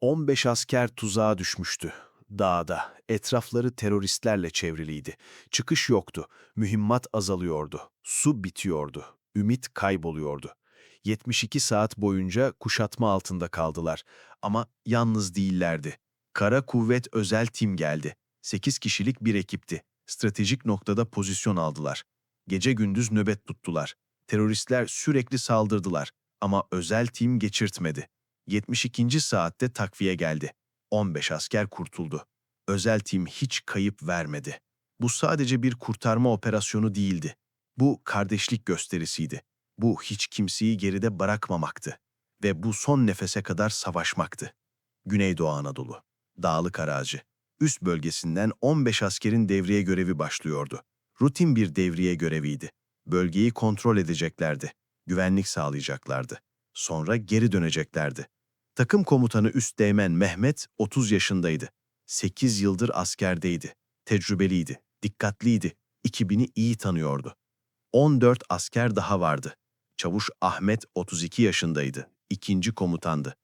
15 asker tuzağa düşmüştü. Dağda, etrafları teröristlerle çevriliydi. Çıkış yoktu, mühimmat azalıyordu, su bitiyordu, ümit kayboluyordu. 72 saat boyunca kuşatma altında kaldılar ama yalnız değillerdi. Kara Kuvvet Özel Tim geldi. 8 kişilik bir ekipti. Stratejik noktada pozisyon aldılar. Gece gündüz nöbet tuttular. Teröristler sürekli saldırdılar ama özel tim geçirtmedi. 72. saatte takviye geldi. 15 asker kurtuldu. Özel tim hiç kayıp vermedi. Bu sadece bir kurtarma operasyonu değildi. Bu kardeşlik gösterisiydi. Bu hiç kimseyi geride bırakmamaktı. Ve bu son nefese kadar savaşmaktı. Güneydoğu Anadolu, Dağlık Arazi, üst bölgesinden 15 askerin devriye görevi başlıyordu. Rutin bir devriye göreviydi. Bölgeyi kontrol edeceklerdi. Güvenlik sağlayacaklardı. Sonra geri döneceklerdi. Takım komutanı Üsteğmen Mehmet 30 yaşındaydı. 8 yıldır askerdeydi. Tecrübeliydi, dikkatliydi, ekibini iyi tanıyordu. 14 asker daha vardı. Çavuş Ahmet 32 yaşındaydı, ikinci komutandı.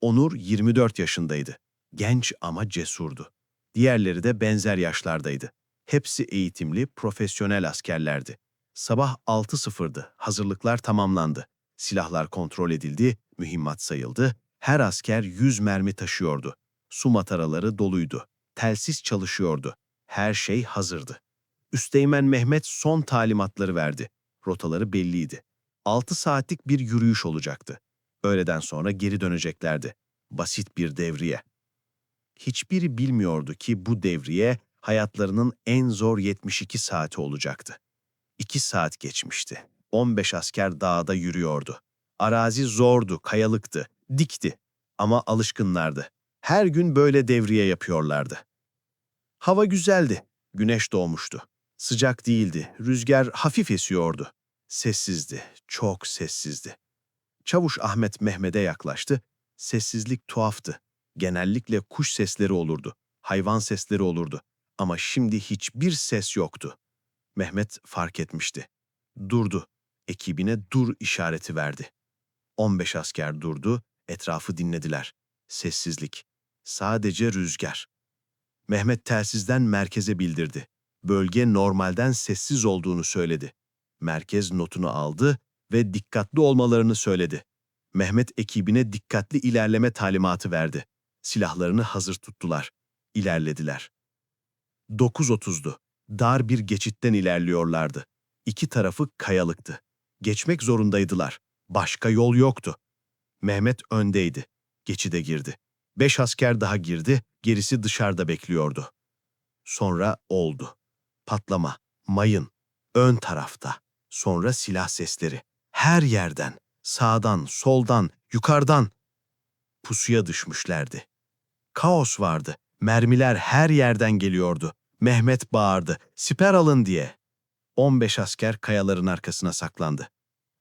Onur 24 yaşındaydı. Genç ama cesurdu. Diğerleri de benzer yaşlardaydı. Hepsi eğitimli, profesyonel askerlerdi. Sabah 6.00'dı, hazırlıklar tamamlandı. Silahlar kontrol edildi, mühimmat sayıldı, her asker 100 mermi taşıyordu. Su mataraları doluydu. Telsiz çalışıyordu. Her şey hazırdı. Üsteğmen Mehmet son talimatları verdi. Rotaları belliydi. 6 saatlik bir yürüyüş olacaktı. Öğleden sonra geri döneceklerdi. Basit bir devriye. Hiçbiri bilmiyordu ki bu devriye hayatlarının en zor 72 saati olacaktı. 2 saat geçmişti. 15 asker dağda yürüyordu. Arazi zordu, kayalıktı, dikti ama alışkınlardı. Her gün böyle devriye yapıyorlardı. Hava güzeldi, güneş doğmuştu. Sıcak değildi, rüzgar hafif esiyordu. Sessizdi, çok sessizdi. Çavuş Ahmet Mehmet'e yaklaştı. Sessizlik tuhaftı. Genellikle kuş sesleri olurdu, hayvan sesleri olurdu. Ama şimdi hiçbir ses yoktu. Mehmet fark etmişti. Durdu. Ekibine dur işareti verdi. 15 asker durdu, etrafı dinlediler. Sessizlik. Sadece rüzgar. Mehmet telsizden merkeze bildirdi. Bölge normalden sessiz olduğunu söyledi. Merkez notunu aldı ve dikkatli olmalarını söyledi. Mehmet ekibine dikkatli ilerleme talimatı verdi. Silahlarını hazır tuttular. İlerlediler. 9.30'du. Dar bir geçitten ilerliyorlardı. İki tarafı kayalıktı. Geçmek zorundaydılar. Başka yol yoktu. Mehmet öndeydi. Geçide girdi. Beş asker daha girdi, gerisi dışarıda bekliyordu. Sonra oldu. Patlama, mayın, ön tarafta. Sonra silah sesleri. Her yerden, sağdan, soldan, yukarıdan. Pusuya düşmüşlerdi. Kaos vardı. Mermiler her yerden geliyordu. Mehmet bağırdı, siper alın diye. 15 asker kayaların arkasına saklandı.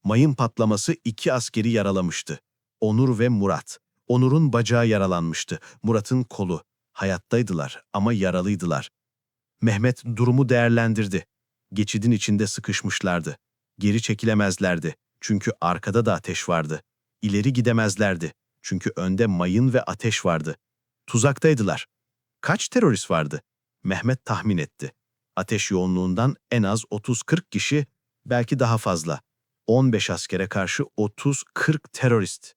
Mayın patlaması iki askeri yaralamıştı. Onur ve Murat. Onur'un bacağı yaralanmıştı, Murat'ın kolu. Hayattaydılar ama yaralıydılar. Mehmet durumu değerlendirdi. Geçidin içinde sıkışmışlardı. Geri çekilemezlerdi çünkü arkada da ateş vardı. İleri gidemezlerdi çünkü önde mayın ve ateş vardı. Tuzaktaydılar. Kaç terörist vardı? Mehmet tahmin etti. Ateş yoğunluğundan en az 30-40 kişi, belki daha fazla. 15 askere karşı 30-40 terörist.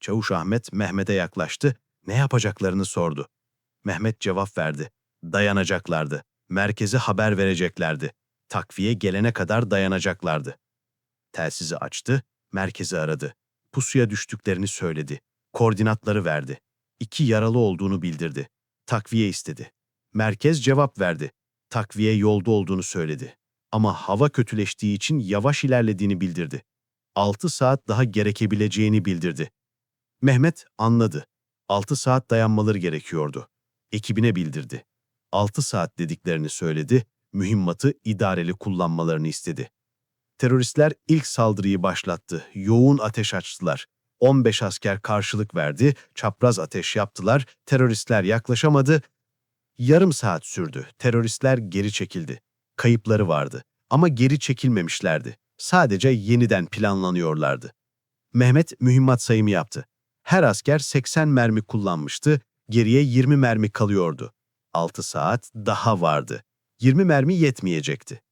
Çavuş Ahmet Mehmet'e yaklaştı, ne yapacaklarını sordu. Mehmet cevap verdi. Dayanacaklardı. Merkeze haber vereceklerdi. Takviye gelene kadar dayanacaklardı. Telsizi açtı, merkezi aradı. Pusuya düştüklerini söyledi. Koordinatları verdi. İki yaralı olduğunu bildirdi. Takviye istedi. Merkez cevap verdi. Takviye yolda olduğunu söyledi. Ama hava kötüleştiği için yavaş ilerlediğini bildirdi. 6 saat daha gerekebileceğini bildirdi. Mehmet anladı. 6 saat dayanmaları gerekiyordu. Ekibine bildirdi. 6 saat dediklerini söyledi, mühimmatı idareli kullanmalarını istedi. Teröristler ilk saldırıyı başlattı, yoğun ateş açtılar. 15 asker karşılık verdi, çapraz ateş yaptılar, teröristler yaklaşamadı. Yarım saat sürdü, teröristler geri çekildi. Kayıpları vardı ama geri çekilmemişlerdi. Sadece yeniden planlanıyorlardı. Mehmet mühimmat sayımı yaptı. Her asker 80 mermi kullanmıştı, geriye 20 mermi kalıyordu. 6 saat daha vardı. 20 mermi yetmeyecekti.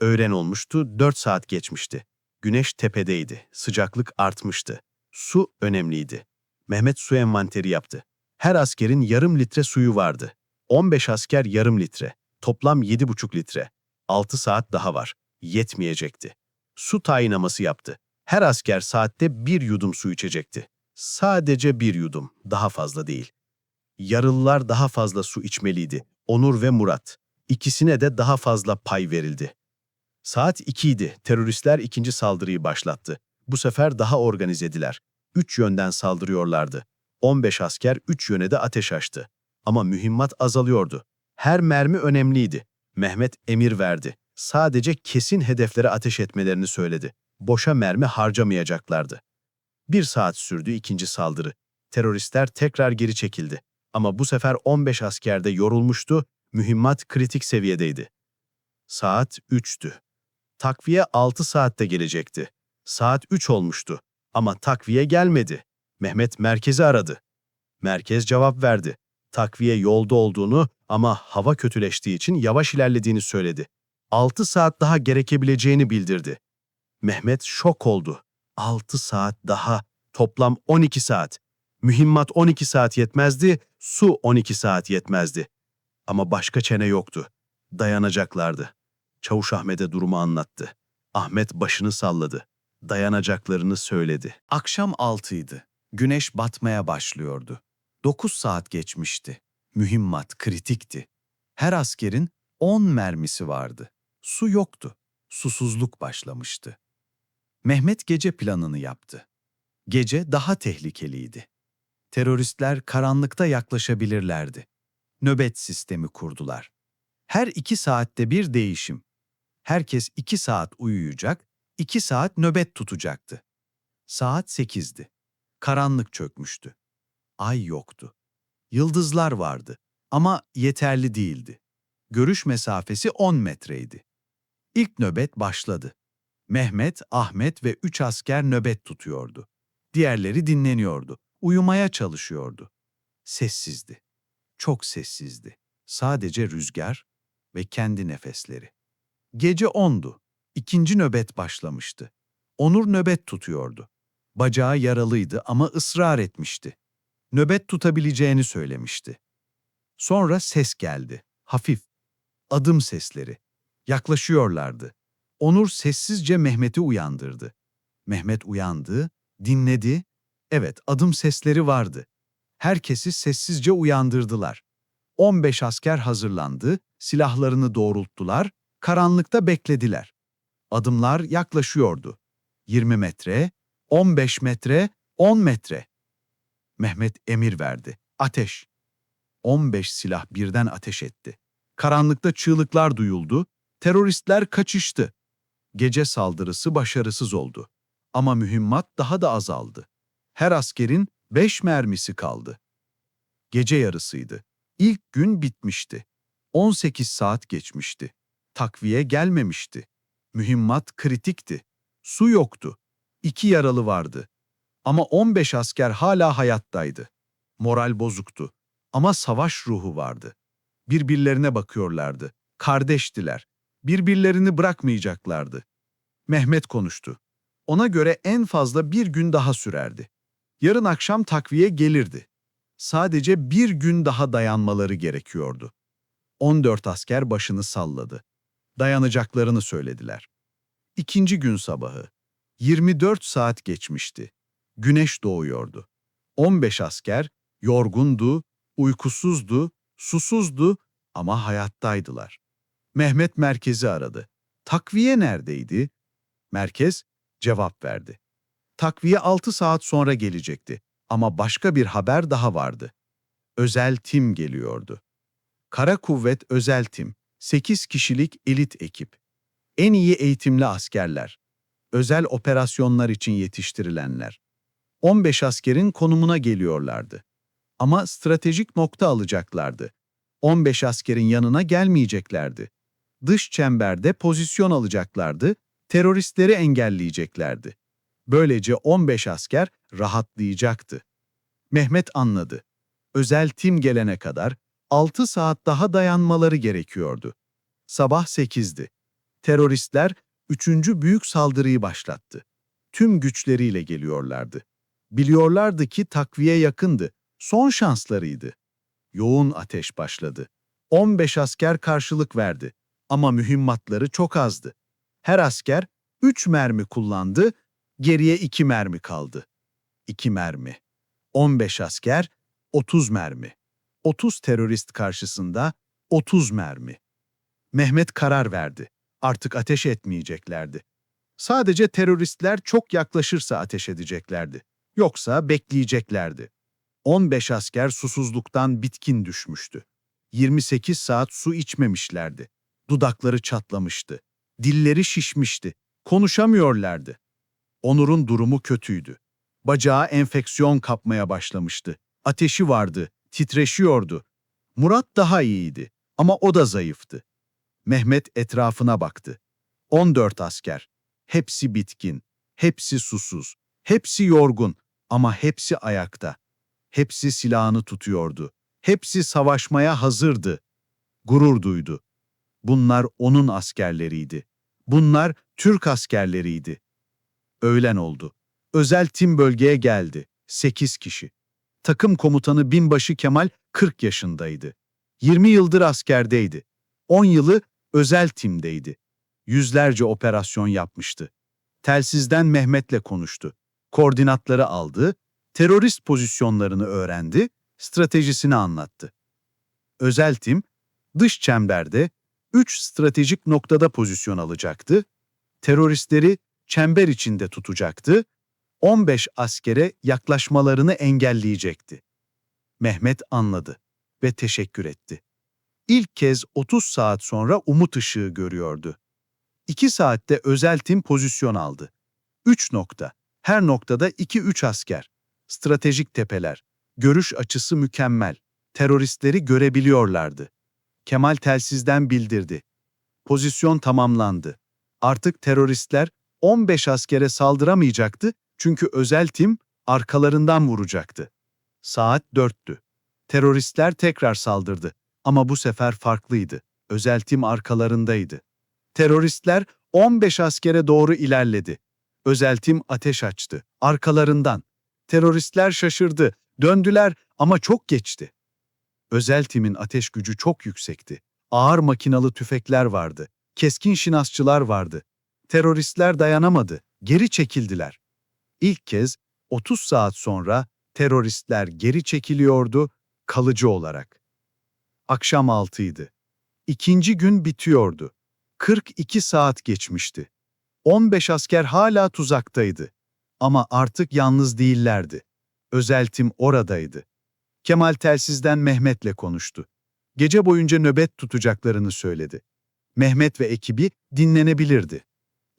Öğlen olmuştu, 4 saat geçmişti. Güneş tepedeydi, sıcaklık artmıştı. Su önemliydi. Mehmet su envanteri yaptı. Her askerin yarım litre suyu vardı. 15 asker yarım litre. Toplam 7,5 litre. 6 saat daha var. Yetmeyecekti. Su tayinaması yaptı. Her asker saatte bir yudum su içecekti. Sadece bir yudum, daha fazla değil. Yarılılar daha fazla su içmeliydi. Onur ve Murat. İkisine de daha fazla pay verildi. Saat 2 idi. Teröristler ikinci saldırıyı başlattı. Bu sefer daha organizediler. Üç yönden saldırıyorlardı. 15 asker üç yöne de ateş açtı. Ama mühimmat azalıyordu. Her mermi önemliydi. Mehmet emir verdi. Sadece kesin hedeflere ateş etmelerini söyledi. Boşa mermi harcamayacaklardı. Bir saat sürdü ikinci saldırı. Teröristler tekrar geri çekildi. Ama bu sefer 15 asker de yorulmuştu, mühimmat kritik seviyedeydi. Saat 3'tü. Takviye 6 saatte gelecekti. Saat 3 olmuştu ama takviye gelmedi. Mehmet merkezi aradı. Merkez cevap verdi. Takviye yolda olduğunu ama hava kötüleştiği için yavaş ilerlediğini söyledi. 6 saat daha gerekebileceğini bildirdi. Mehmet şok oldu. 6 saat daha, toplam 12 saat. Mühimmat 12 saat yetmezdi, su 12 saat yetmezdi. Ama başka çene yoktu. Dayanacaklardı. Çavuş Ahmet'e durumu anlattı. Ahmet başını salladı. Dayanacaklarını söyledi. Akşam altıydı. Güneş batmaya başlıyordu. Dokuz saat geçmişti. Mühimmat kritikti. Her askerin on mermisi vardı. Su yoktu. Susuzluk başlamıştı. Mehmet gece planını yaptı. Gece daha tehlikeliydi. Teröristler karanlıkta yaklaşabilirlerdi. Nöbet sistemi kurdular. Her iki saatte bir değişim. Herkes iki saat uyuyacak, iki saat nöbet tutacaktı. Saat sekizdi. Karanlık çökmüştü. Ay yoktu. Yıldızlar vardı ama yeterli değildi. Görüş mesafesi 10 metreydi. İlk nöbet başladı. Mehmet, Ahmet ve üç asker nöbet tutuyordu. Diğerleri dinleniyordu, uyumaya çalışıyordu. Sessizdi. Çok sessizdi. Sadece rüzgar ve kendi nefesleri. Gece ondu. İkinci nöbet başlamıştı. Onur nöbet tutuyordu. Bacağı yaralıydı ama ısrar etmişti. Nöbet tutabileceğini söylemişti. Sonra ses geldi. Hafif. Adım sesleri. Yaklaşıyorlardı. Onur sessizce Mehmet'i uyandırdı. Mehmet uyandı, dinledi. Evet, adım sesleri vardı. Herkesi sessizce uyandırdılar. 15 asker hazırlandı, silahlarını doğrulttular, karanlıkta beklediler. Adımlar yaklaşıyordu. 20 metre, 15 metre, 10 metre. Mehmet emir verdi. Ateş. 15 silah birden ateş etti. Karanlıkta çığlıklar duyuldu, teröristler kaçıştı. Gece saldırısı başarısız oldu. Ama mühimmat daha da azaldı. Her askerin beş mermisi kaldı. Gece yarısıydı. İlk gün bitmişti. 18 saat geçmişti. Takviye gelmemişti. Mühimmat kritikti. Su yoktu. İki yaralı vardı. Ama 15 asker hala hayattaydı. Moral bozuktu. Ama savaş ruhu vardı. Birbirlerine bakıyorlardı. Kardeştiler. Birbirlerini bırakmayacaklardı. Mehmet konuştu. Ona göre en fazla bir gün daha sürerdi. Yarın akşam takviye gelirdi. Sadece bir gün daha dayanmaları gerekiyordu. 14 asker başını salladı. Dayanacaklarını söylediler. İkinci gün sabahı. 24 saat geçmişti. Güneş doğuyordu. 15 asker yorgundu, uykusuzdu, susuzdu ama hayattaydılar. Mehmet merkezi aradı. Takviye neredeydi? Merkez cevap verdi. Takviye 6 saat sonra gelecekti ama başka bir haber daha vardı. Özel tim geliyordu. Kara Kuvvet Özel Tim, 8 kişilik elit ekip. En iyi eğitimli askerler. Özel operasyonlar için yetiştirilenler. 15 askerin konumuna geliyorlardı. Ama stratejik nokta alacaklardı. 15 askerin yanına gelmeyeceklerdi. Dış çemberde pozisyon alacaklardı, teröristleri engelleyeceklerdi. Böylece 15 asker rahatlayacaktı. Mehmet anladı. Özel tim gelene kadar 6 saat daha dayanmaları gerekiyordu. Sabah 8'di. Teröristler üçüncü büyük saldırıyı başlattı. Tüm güçleriyle geliyorlardı. Biliyorlardı ki takviye yakındı. Son şanslarıydı. Yoğun ateş başladı. 15 asker karşılık verdi ama mühimmatları çok azdı. Her asker 3 mermi kullandı, geriye 2 mermi kaldı. 2 mermi. 15 asker, 30 mermi. 30 terörist karşısında 30 mermi. Mehmet karar verdi. Artık ateş etmeyeceklerdi. Sadece teröristler çok yaklaşırsa ateş edeceklerdi. Yoksa bekleyeceklerdi. 15 asker susuzluktan bitkin düşmüştü. 28 saat su içmemişlerdi. Dudakları çatlamıştı. Dilleri şişmişti. Konuşamıyorlardı. Onur'un durumu kötüydü. Bacağı enfeksiyon kapmaya başlamıştı. Ateşi vardı, titreşiyordu. Murat daha iyiydi ama o da zayıftı. Mehmet etrafına baktı. 14 asker. Hepsi bitkin, hepsi susuz, hepsi yorgun ama hepsi ayakta. Hepsi silahını tutuyordu. Hepsi savaşmaya hazırdı. Gurur duydu. Bunlar onun askerleriydi. Bunlar Türk askerleriydi. Öğlen oldu. Özel tim bölgeye geldi. 8 kişi. Takım komutanı binbaşı Kemal 40 yaşındaydı. 20 yıldır askerdeydi. 10 yılı özel timdeydi. Yüzlerce operasyon yapmıştı. Telsizden Mehmet'le konuştu. Koordinatları aldı, terörist pozisyonlarını öğrendi, stratejisini anlattı. Özel tim, dış çemberde 3 stratejik noktada pozisyon alacaktı, teröristleri çember içinde tutacaktı, 15 askere yaklaşmalarını engelleyecekti. Mehmet anladı ve teşekkür etti. İlk kez 30 saat sonra umut ışığı görüyordu. 2 saatte özel tim pozisyon aldı. 3 nokta. Her noktada 2-3 asker. Stratejik tepeler. Görüş açısı mükemmel. Teröristleri görebiliyorlardı. Kemal telsizden bildirdi. Pozisyon tamamlandı. Artık teröristler 15 askere saldıramayacaktı çünkü özel tim arkalarından vuracaktı. Saat 4'tü. Teröristler tekrar saldırdı ama bu sefer farklıydı. Özel tim arkalarındaydı. Teröristler 15 askere doğru ilerledi. Özel tim ateş açtı. Arkalarından. Teröristler şaşırdı. Döndüler ama çok geçti. Özel timin ateş gücü çok yüksekti. Ağır makinalı tüfekler vardı. Keskin şinasçılar vardı. Teröristler dayanamadı. Geri çekildiler. İlk kez 30 saat sonra teröristler geri çekiliyordu kalıcı olarak. Akşam 6'ydı. İkinci gün bitiyordu. 42 saat geçmişti. 15 asker hala tuzaktaydı. Ama artık yalnız değillerdi. Özeltim oradaydı. Kemal telsizden Mehmet'le konuştu. Gece boyunca nöbet tutacaklarını söyledi. Mehmet ve ekibi dinlenebilirdi.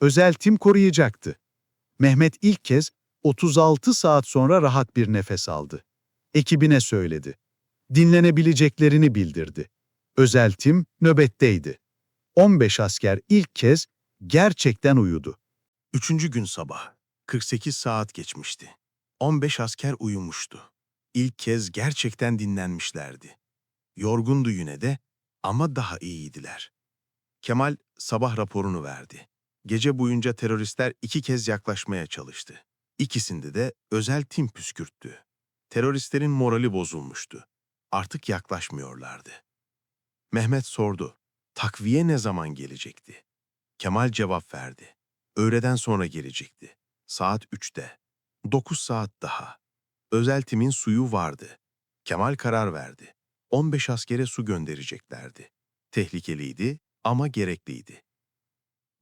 Özeltim koruyacaktı. Mehmet ilk kez 36 saat sonra rahat bir nefes aldı. Ekibine söyledi. Dinlenebileceklerini bildirdi. Özeltim nöbetteydi. 15 asker ilk kez gerçekten uyudu. Üçüncü gün sabah. 48 saat geçmişti. 15 asker uyumuştu. İlk kez gerçekten dinlenmişlerdi. Yorgundu yine de ama daha iyiydiler. Kemal sabah raporunu verdi. Gece boyunca teröristler iki kez yaklaşmaya çalıştı. İkisinde de özel tim püskürttü. Teröristlerin morali bozulmuştu. Artık yaklaşmıyorlardı. Mehmet sordu. Takviye ne zaman gelecekti? Kemal cevap verdi. Öğleden sonra gelecekti. Saat 3'te. 9 saat daha. Özel timin suyu vardı. Kemal karar verdi. 15 askere su göndereceklerdi. Tehlikeliydi ama gerekliydi.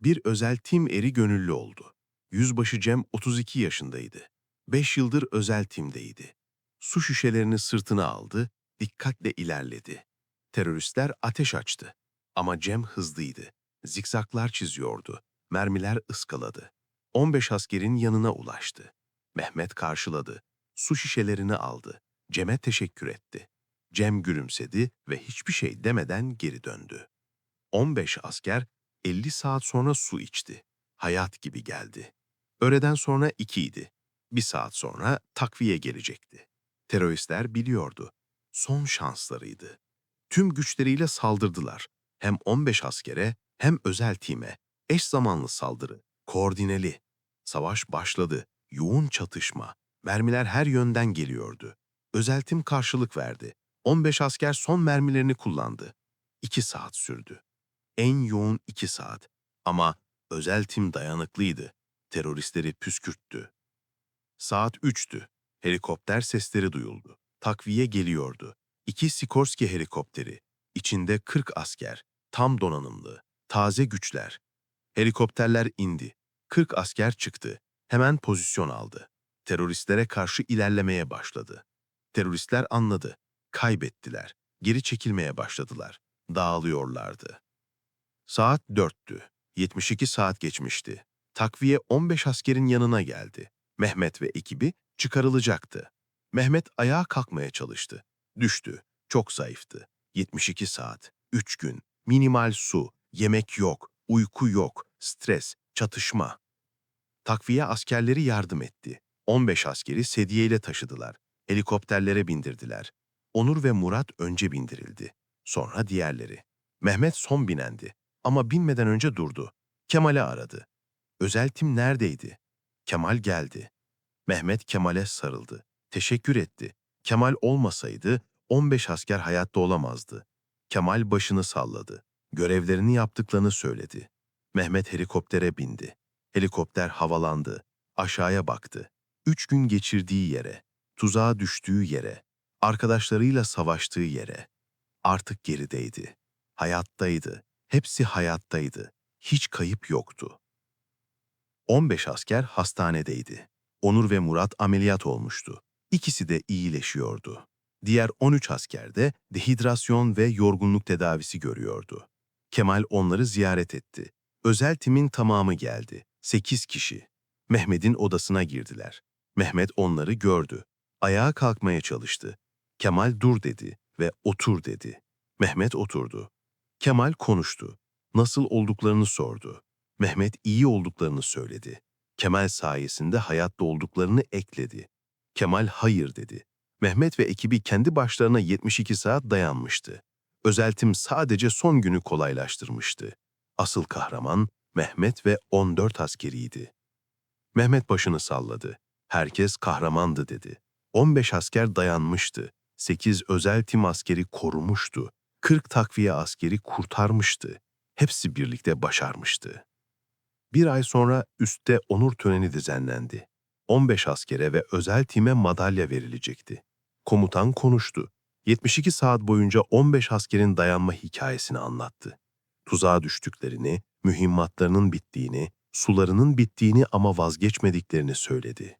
Bir özel tim eri gönüllü oldu. Yüzbaşı Cem 32 yaşındaydı. 5 yıldır özel timdeydi. Su şişelerini sırtına aldı, dikkatle ilerledi. Teröristler ateş açtı. Ama Cem hızlıydı. Zikzaklar çiziyordu. Mermiler ıskaladı. 15 askerin yanına ulaştı. Mehmet karşıladı. Su şişelerini aldı. Cem'e teşekkür etti. Cem gülümsedi ve hiçbir şey demeden geri döndü. 15 asker 50 saat sonra su içti. Hayat gibi geldi. Öğleden sonra 2 idi. Bir saat sonra takviye gelecekti. Teröristler biliyordu. Son şanslarıydı. Tüm güçleriyle saldırdılar. Hem 15 askere hem özel time. Eş zamanlı saldırı, koordineli. Savaş başladı. Yoğun çatışma. Mermiler her yönden geliyordu. Özel tim karşılık verdi. 15 asker son mermilerini kullandı. 2 saat sürdü. En yoğun 2 saat. Ama özel tim dayanıklıydı. Teröristleri püskürttü. Saat 3'tü. Helikopter sesleri duyuldu. Takviye geliyordu. İki Sikorsky helikopteri. İçinde 40 asker. Tam donanımlı. Taze güçler. Helikopterler indi. 40 asker çıktı. Hemen pozisyon aldı. Teröristlere karşı ilerlemeye başladı. Teröristler anladı. Kaybettiler. Geri çekilmeye başladılar. Dağılıyorlardı. Saat 4'tü. 72 saat geçmişti. Takviye 15 askerin yanına geldi. Mehmet ve ekibi çıkarılacaktı. Mehmet ayağa kalkmaya çalıştı. Düştü. Çok zayıftı. 72 saat, 3 gün, minimal su, yemek yok, uyku yok, stres, çatışma. Takviye askerleri yardım etti. 15 askeri sedyeyle taşıdılar. Helikopterlere bindirdiler. Onur ve Murat önce bindirildi. Sonra diğerleri. Mehmet son binendi. Ama binmeden önce durdu. Kemal'i aradı. Özel tim neredeydi? Kemal geldi. Mehmet Kemal'e sarıldı. Teşekkür etti. Kemal olmasaydı 15 asker hayatta olamazdı. Kemal başını salladı. Görevlerini yaptıklarını söyledi. Mehmet helikoptere bindi. Helikopter havalandı. Aşağıya baktı. Üç gün geçirdiği yere, tuzağa düştüğü yere, arkadaşlarıyla savaştığı yere. Artık gerideydi. Hayattaydı. Hepsi hayattaydı. Hiç kayıp yoktu. 15 asker hastanedeydi. Onur ve Murat ameliyat olmuştu. İkisi de iyileşiyordu. Diğer 13 asker de dehidrasyon ve yorgunluk tedavisi görüyordu. Kemal onları ziyaret etti. Özel timin tamamı geldi. 8 kişi. Mehmet'in odasına girdiler. Mehmet onları gördü. Ayağa kalkmaya çalıştı. Kemal dur dedi ve otur dedi. Mehmet oturdu. Kemal konuştu. Nasıl olduklarını sordu. Mehmet iyi olduklarını söyledi. Kemal sayesinde hayatta olduklarını ekledi. Kemal hayır dedi. Mehmet ve ekibi kendi başlarına 72 saat dayanmıştı. Özeltim sadece son günü kolaylaştırmıştı. Asıl kahraman Mehmet ve 14 askeriydi. Mehmet başını salladı. Herkes kahramandı dedi. 15 asker dayanmıştı. 8 özel tim askeri korumuştu. 40 takviye askeri kurtarmıştı. Hepsi birlikte başarmıştı. Bir ay sonra üstte onur töreni düzenlendi. 15 askere ve özel time madalya verilecekti. Komutan konuştu. 72 saat boyunca 15 askerin dayanma hikayesini anlattı. Tuzağa düştüklerini, mühimmatlarının bittiğini, sularının bittiğini ama vazgeçmediklerini söyledi.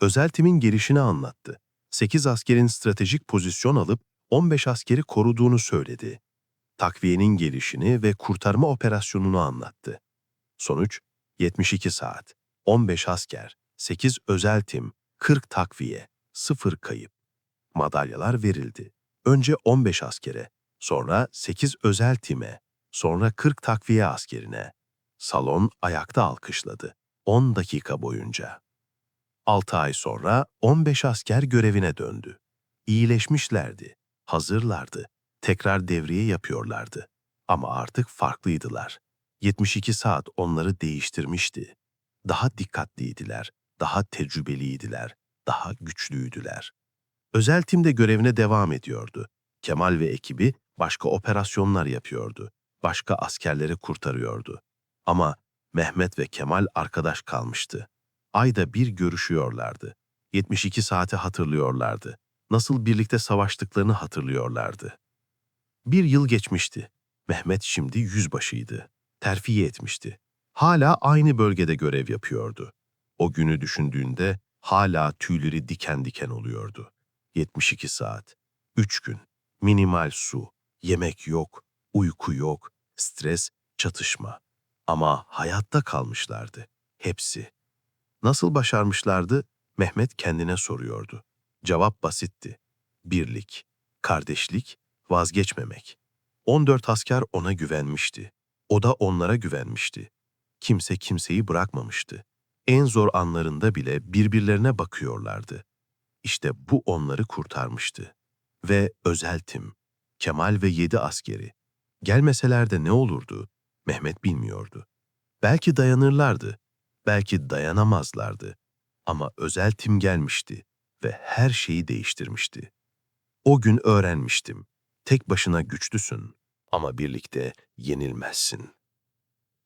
Özel timin gelişini anlattı. 8 askerin stratejik pozisyon alıp 15 askeri koruduğunu söyledi. Takviyenin gelişini ve kurtarma operasyonunu anlattı. Sonuç 72 saat, 15 asker, 8 özel tim, 40 takviye, 0 kayıp. Madalyalar verildi. Önce 15 askere, sonra 8 özel time, sonra 40 takviye askerine. Salon ayakta alkışladı. 10 dakika boyunca. 6 ay sonra 15 asker görevine döndü. İyileşmişlerdi, hazırlardı, tekrar devriye yapıyorlardı. Ama artık farklıydılar. 72 saat onları değiştirmişti. Daha dikkatliydiler, daha tecrübeliydiler, daha güçlüydüler. Özel tim de görevine devam ediyordu. Kemal ve ekibi başka operasyonlar yapıyordu. Başka askerleri kurtarıyordu. Ama Mehmet ve Kemal arkadaş kalmıştı. Ayda bir görüşüyorlardı. 72 saati hatırlıyorlardı. Nasıl birlikte savaştıklarını hatırlıyorlardı. Bir yıl geçmişti. Mehmet şimdi yüzbaşıydı. Terfi etmişti. Hala aynı bölgede görev yapıyordu. O günü düşündüğünde hala tüyleri diken diken oluyordu. 72 saat, 3 gün, minimal su, yemek yok, uyku yok, stres, çatışma. Ama hayatta kalmışlardı. Hepsi. Nasıl başarmışlardı? Mehmet kendine soruyordu. Cevap basitti. Birlik, kardeşlik, vazgeçmemek. 14 asker ona güvenmişti. O da onlara güvenmişti. Kimse kimseyi bırakmamıştı. En zor anlarında bile birbirlerine bakıyorlardı. İşte bu onları kurtarmıştı. Ve özeltim, Kemal ve yedi askeri. Gelmeseler de ne olurdu? Mehmet bilmiyordu. Belki dayanırlardı, belki dayanamazlardı. Ama özel tim gelmişti ve her şeyi değiştirmişti. O gün öğrenmiştim. Tek başına güçlüsün ama birlikte yenilmezsin.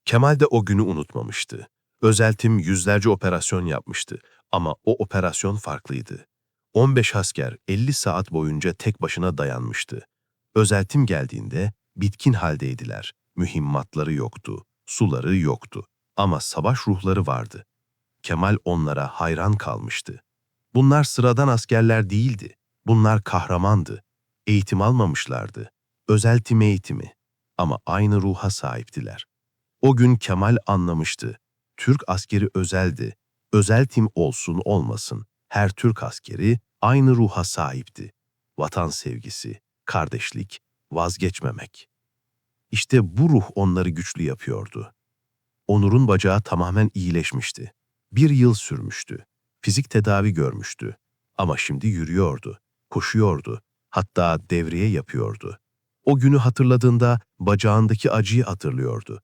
Kemal de o günü unutmamıştı. Özeltim yüzlerce operasyon yapmıştı ama o operasyon farklıydı. 15 asker 50 saat boyunca tek başına dayanmıştı. Özeltim geldiğinde bitkin haldeydiler. Mühimmatları yoktu, suları yoktu ama savaş ruhları vardı. Kemal onlara hayran kalmıştı. Bunlar sıradan askerler değildi. Bunlar kahramandı. Eğitim almamışlardı. Özeltim eğitimi. Ama aynı ruha sahiptiler. O gün Kemal anlamıştı. Türk askeri özeldi. Özel tim olsun olmasın. Her Türk askeri aynı ruha sahipti. Vatan sevgisi, kardeşlik, vazgeçmemek. İşte bu ruh onları güçlü yapıyordu. Onur'un bacağı tamamen iyileşmişti. Bir yıl sürmüştü. Fizik tedavi görmüştü. Ama şimdi yürüyordu, koşuyordu, hatta devriye yapıyordu. O günü hatırladığında bacağındaki acıyı hatırlıyordu.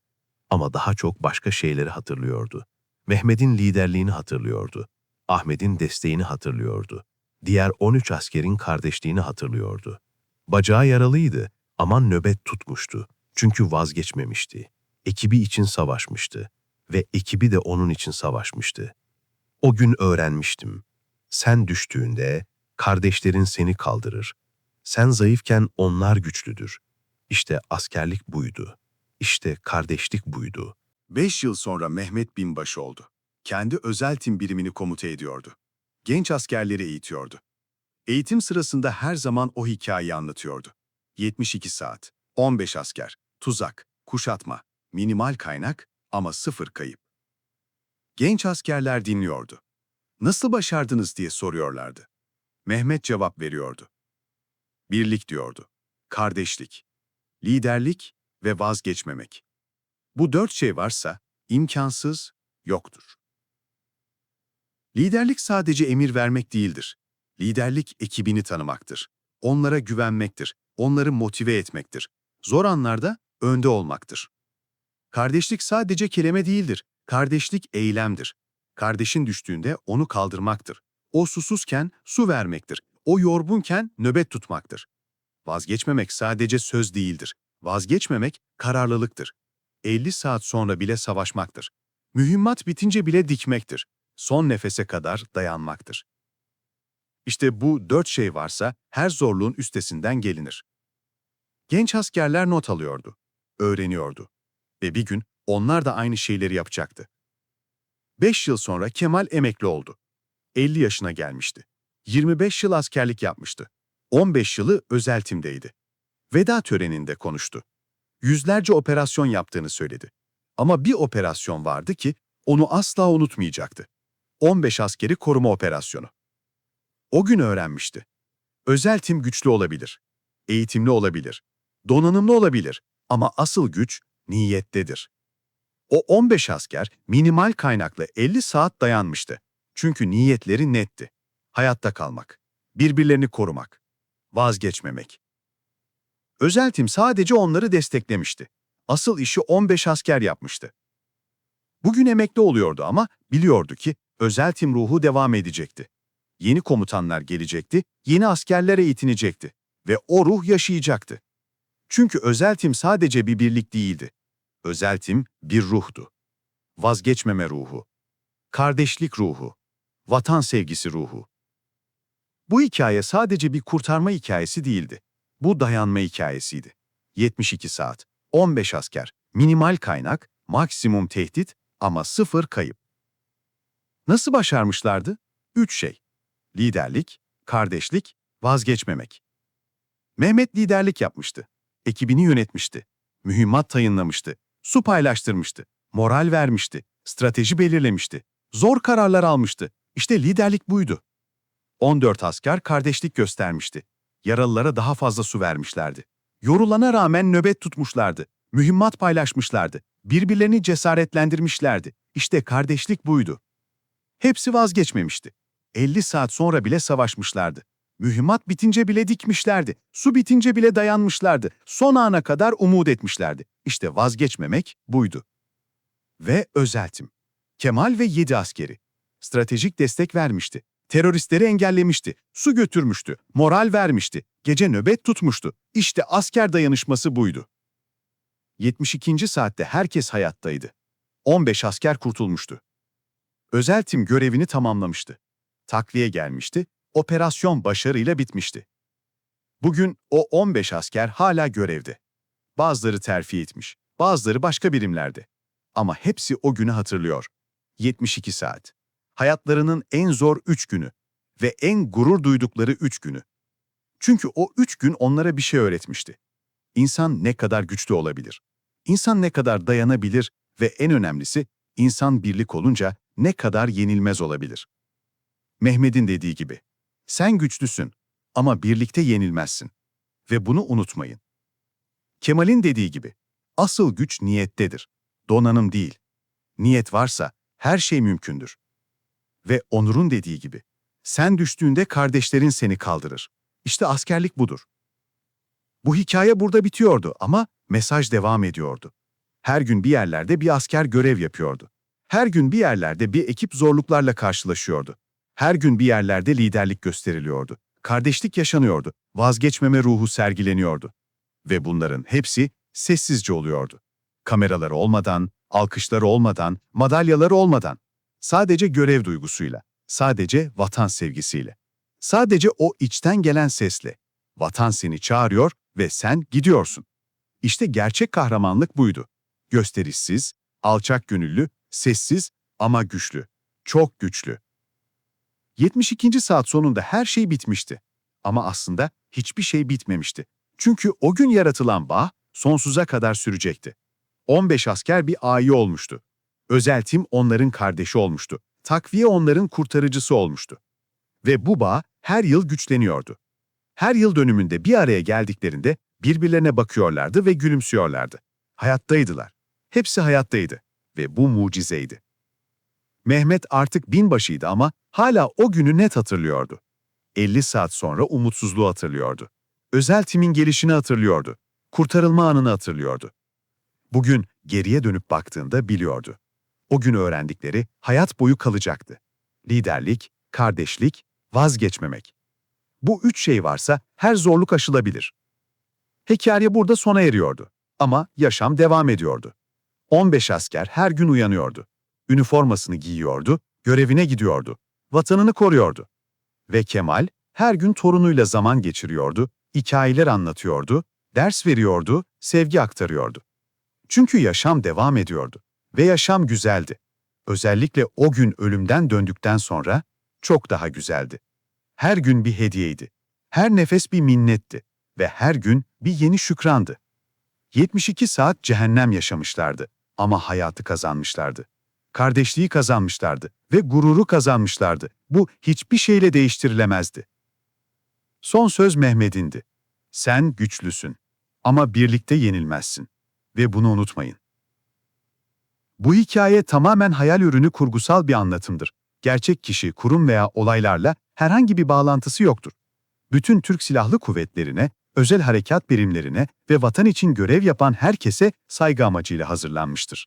Ama daha çok başka şeyleri hatırlıyordu. Mehmet'in liderliğini hatırlıyordu. Ahmet'in desteğini hatırlıyordu. Diğer 13 askerin kardeşliğini hatırlıyordu. Bacağı yaralıydı ama nöbet tutmuştu. Çünkü vazgeçmemişti. Ekibi için savaşmıştı ve ekibi de onun için savaşmıştı. O gün öğrenmiştim. Sen düştüğünde kardeşlerin seni kaldırır. Sen zayıfken onlar güçlüdür. İşte askerlik buydu. İşte kardeşlik buydu. Beş yıl sonra Mehmet binbaşı oldu. Kendi özel tim birimini komuta ediyordu. Genç askerleri eğitiyordu. Eğitim sırasında her zaman o hikayeyi anlatıyordu. 72 saat, 15 asker, tuzak, kuşatma, minimal kaynak ama sıfır kayıp. Genç askerler dinliyordu. Nasıl başardınız diye soruyorlardı. Mehmet cevap veriyordu. Birlik diyordu. Kardeşlik, liderlik ve vazgeçmemek. Bu dört şey varsa imkansız yoktur. Liderlik sadece emir vermek değildir. Liderlik ekibini tanımaktır. Onlara güvenmektir. Onları motive etmektir. Zor anlarda önde olmaktır. Kardeşlik sadece kelime değildir. Kardeşlik eylemdir. Kardeşin düştüğünde onu kaldırmaktır. O susuzken su vermektir. O yorgunken nöbet tutmaktır. Vazgeçmemek sadece söz değildir. Vazgeçmemek kararlılıktır. 50 saat sonra bile savaşmaktır. Mühimmat bitince bile dikmektir. Son nefese kadar dayanmaktır. İşte bu dört şey varsa her zorluğun üstesinden gelinir. Genç askerler not alıyordu, öğreniyordu ve bir gün onlar da aynı şeyleri yapacaktı. Beş yıl sonra Kemal emekli oldu. 50 yaşına gelmişti. 25 yıl askerlik yapmıştı. 15 yılı özel timdeydi. Veda töreninde konuştu. Yüzlerce operasyon yaptığını söyledi. Ama bir operasyon vardı ki onu asla unutmayacaktı. 15 askeri koruma operasyonu. O gün öğrenmişti. Özel tim güçlü olabilir, eğitimli olabilir, donanımlı olabilir ama asıl güç niyettedir. O 15 asker minimal kaynakla 50 saat dayanmıştı. Çünkü niyetleri netti. Hayatta kalmak, birbirlerini korumak, vazgeçmemek. Özel tim sadece onları desteklemişti. Asıl işi 15 asker yapmıştı. Bugün emekli oluyordu ama biliyordu ki özel tim ruhu devam edecekti. Yeni komutanlar gelecekti, yeni askerler eğitinecekti ve o ruh yaşayacaktı. Çünkü özel tim sadece bir birlik değildi. Özel tim bir ruhtu. Vazgeçmeme ruhu, kardeşlik ruhu, vatan sevgisi ruhu. Bu hikaye sadece bir kurtarma hikayesi değildi. Bu dayanma hikayesiydi. 72 saat, 15 asker, minimal kaynak, maksimum tehdit ama sıfır kayıp. Nasıl başarmışlardı? Üç şey. Liderlik, kardeşlik, vazgeçmemek. Mehmet liderlik yapmıştı. Ekibini yönetmişti. Mühimmat tayınlamıştı. Su paylaştırmıştı. Moral vermişti. Strateji belirlemişti. Zor kararlar almıştı. İşte liderlik buydu. 14 asker kardeşlik göstermişti. Yaralılara daha fazla su vermişlerdi. Yorulana rağmen nöbet tutmuşlardı. Mühimmat paylaşmışlardı. Birbirlerini cesaretlendirmişlerdi. İşte kardeşlik buydu. Hepsi vazgeçmemişti. 50 saat sonra bile savaşmışlardı. Mühimmat bitince bile dikmişlerdi. Su bitince bile dayanmışlardı. Son ana kadar umut etmişlerdi. İşte vazgeçmemek buydu. Ve özeltim. Kemal ve 7 askeri. Stratejik destek vermişti. Teröristleri engellemişti. Su götürmüştü. Moral vermişti. Gece nöbet tutmuştu. İşte asker dayanışması buydu. 72. saatte herkes hayattaydı. 15 asker kurtulmuştu. Özel tim görevini tamamlamıştı. Takviye gelmişti, operasyon başarıyla bitmişti. Bugün o 15 asker hala görevde. Bazıları terfi etmiş, bazıları başka birimlerde. Ama hepsi o günü hatırlıyor. 72 saat. Hayatlarının en zor 3 günü ve en gurur duydukları 3 günü. Çünkü o 3 gün onlara bir şey öğretmişti. İnsan ne kadar güçlü olabilir? İnsan ne kadar dayanabilir ve en önemlisi insan birlik olunca ne kadar yenilmez olabilir. Mehmet'in dediği gibi, sen güçlüsün ama birlikte yenilmezsin. Ve bunu unutmayın. Kemal'in dediği gibi, asıl güç niyettedir, donanım değil. Niyet varsa her şey mümkündür. Ve Onur'un dediği gibi, sen düştüğünde kardeşlerin seni kaldırır. İşte askerlik budur. Bu hikaye burada bitiyordu ama mesaj devam ediyordu. Her gün bir yerlerde bir asker görev yapıyordu. Her gün bir yerlerde bir ekip zorluklarla karşılaşıyordu. Her gün bir yerlerde liderlik gösteriliyordu. Kardeşlik yaşanıyordu. Vazgeçmeme ruhu sergileniyordu. Ve bunların hepsi sessizce oluyordu. Kameraları olmadan, alkışları olmadan, madalyaları olmadan. Sadece görev duygusuyla, sadece vatan sevgisiyle. Sadece o içten gelen sesle. Vatan seni çağırıyor ve sen gidiyorsun. İşte gerçek kahramanlık buydu. Gösterişsiz, alçak gönüllü, sessiz ama güçlü. Çok güçlü. 72. saat sonunda her şey bitmişti. Ama aslında hiçbir şey bitmemişti. Çünkü o gün yaratılan bağ sonsuza kadar sürecekti. 15 asker bir ayi olmuştu. Özel tim onların kardeşi olmuştu. Takviye onların kurtarıcısı olmuştu. Ve bu bağ her yıl güçleniyordu. Her yıl dönümünde bir araya geldiklerinde birbirlerine bakıyorlardı ve gülümsüyorlardı. Hayattaydılar. Hepsi hayattaydı ve bu mucizeydi. Mehmet artık binbaşıydı ama hala o günü net hatırlıyordu. 50 saat sonra umutsuzluğu hatırlıyordu. Özel timin gelişini hatırlıyordu. Kurtarılma anını hatırlıyordu. Bugün geriye dönüp baktığında biliyordu. O gün öğrendikleri hayat boyu kalacaktı. Liderlik, kardeşlik, vazgeçmemek. Bu üç şey varsa her zorluk aşılabilir. Hikaye burada sona eriyordu. Ama yaşam devam ediyordu. 15 asker her gün uyanıyordu. Üniformasını giyiyordu, görevine gidiyordu. Vatanını koruyordu. Ve Kemal her gün torunuyla zaman geçiriyordu, hikayeler anlatıyordu, ders veriyordu, sevgi aktarıyordu. Çünkü yaşam devam ediyordu. Ve yaşam güzeldi. Özellikle o gün ölümden döndükten sonra çok daha güzeldi. Her gün bir hediyeydi. Her nefes bir minnetti ve her gün bir yeni şükrandı. 72 saat cehennem yaşamışlardı ama hayatı kazanmışlardı. Kardeşliği kazanmışlardı ve gururu kazanmışlardı. Bu hiçbir şeyle değiştirilemezdi. Son söz Mehmet'indi. Sen güçlüsün ama birlikte yenilmezsin ve bunu unutmayın. Bu hikaye tamamen hayal ürünü kurgusal bir anlatımdır. Gerçek kişi, kurum veya olaylarla herhangi bir bağlantısı yoktur. Bütün Türk Silahlı Kuvvetlerine, özel harekat birimlerine ve vatan için görev yapan herkese saygı amacıyla hazırlanmıştır.